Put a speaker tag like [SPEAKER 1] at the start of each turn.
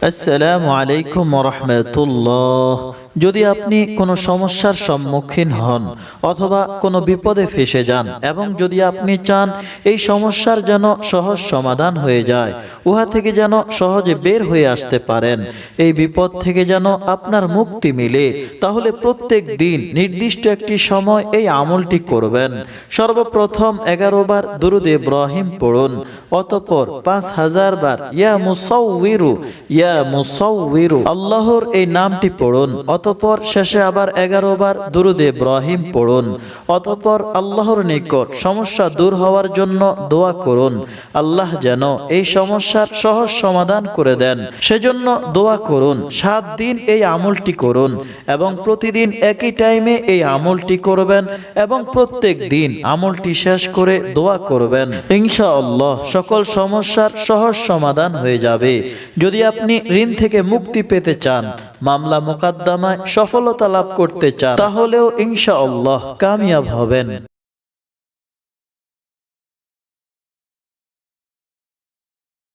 [SPEAKER 1] আসসালামু আলাইকুম রহমতুল্লাহ যদি আপনি কোনো সমস্যার সম্মুখীন হন অথবা কোনো বিপদে ফেসে যান এবং যদি আপনি চান এই সমস্যার যেন সহজ সমাধান হয়ে যায়, উহা থেকে যেন সহজে বের হয়ে আসতে পারেন, এই বিপদ থেকে যেন আপনার মুক্তি মিলে, তাহলে প্রত্যেক দিন নির্দিষ্ট একটি সময় এই আমলটি করবেন। সর্বপ্রথম এগারো বার দুরুদ ইব্রাহিম পড়ুন, অতপর পাঁচ হাজার বার ইয়া মুসাউবিরু ইয়া মুসাউবিরু আল্লাহর এই নামটি পড়ুন, অতপর শেষে আবার এগারো বার দুরুদ ইব্রাহিম পড়ুন, অতপর আল্লাহর নিকট সমস্যা দূর হওয়ার জন্য দোয়া করুন, আল্লাহ যেন এই সমস্যার সহজ সমাধান করে দেন, সেজন্য দোয়া করুন, সাত দিন এই আমলটি করুন এবং প্রতিদিন একই টাইমে এই আমলটি করবেন এবং প্রত্যেক দিন আমলটি শেষ করে দোয়া করবেন। ইনশাআল্লাহ সকল সমস্যার সহজ সমাধান হয়ে যাবে। যদি আপনি ঋণ থেকে মুক্তি পেতে চান, মামলা মোকদ্দমায় সফলতা লাভ করতে চান, তাহলেও ইনশাআল্লাহ কামিয়াব হবেন।